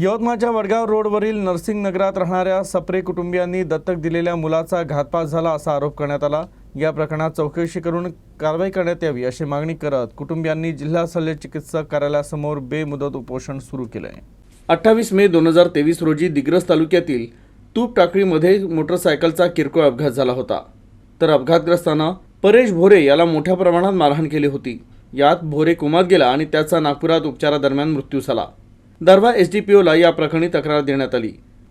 यवतमाळच्या वडगाव रोडवरील नर्सिंग नगरात राहणाऱ्या सप्रे कुटुंबियांनी दत्तक दिलेल्या मुलाचा घातपात झाला असा आरोप करण्यात आला. या प्रकरणात चौकशी करून कारवाई करण्यात यावी अशी मागणी करत कुटुंबियांनी जिल्हा शल्य चिकित्सक कार्यालयासमोर बेमुदत उपोषण सुरू केलं आहे अठ्ठावीस मे दोन हजार तेवीस रोजी दिग्रस तालुक्यातील तूप टाकळीमध्ये मोटरसायकलचा किरकोळ अपघात झाला होता. तर अपघातग्रस्तांना परेश भोरे याला मोठ्या प्रमाणात मारहाण केली होती. यात भोरे कोमात गेला आणि त्याचा नागपुरात उपचारादरम्यान मृत्यू झाला. दारव्हा एस डी पी ओला या प्रकरणी तक्रार देण्यात आली.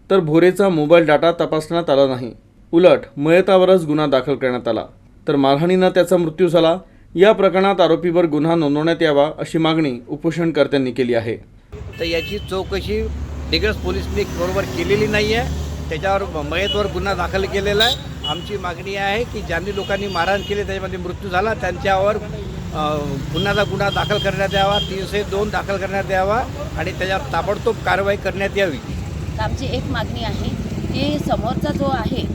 तर भोरेचा मोबाईल डाटा तपासण्यात आला नाही. उलट मयतावरच गुन्हा दाखल करण्यात आला. तर मारहाणीनं त्याचा मृत्यू झाला. या प्रकरणात आरोपीवर गुन्हा नोंदवण्यात यावा अशी मागणी उपोषणकर्त्यांनी केली आहे. तर याची चौकशी दिग्रस पोलिसने बरोबर केलेली नाही आहे त्याच्यावर मयतवर गुन्हा दाखल केलेला आहे. आमची मागणी आहे की ज्यांनी लोकांनी मारहाण केली त्याच्यामध्ये मृत्यू झाला त्यांच्यावर गुन्ह्याचा गुन्हा दाखल करण्यात यावा तीनशे दोन दाखल करण्यात यावा आणि त्याच्यावर ताबडतोब कारवाई करण्यात यावी. तर आमची एक मागणी आहे की समोरचा जो आहे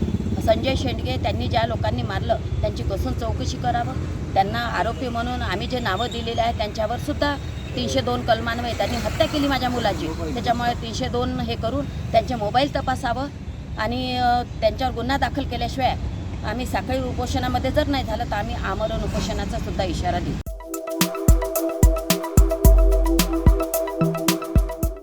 संजय शेंडगे त्यांनी ज्या लोकांनी मारलं त्यांची कसून चौकशी करावं? त्यांना आरोपी म्हणून आम्ही जे नावं दिलेले आहे त्यांच्यावर सुद्धा तीनशे दोन कलमान्वये त्यांनी हत्या केली माझ्या मुलाची. त्याच्यामुळे तीनशे दोन हे करून त्यांचे मोबाईल तपासावं आणि त्यांच्यावर गुन्हा दाखल केल्याशिवाय आम्ही साखळी उपोषणामध्ये जर नाही झालं तर आम्ही आमरण उपोषणाचा सुद्धा इशारा देऊ.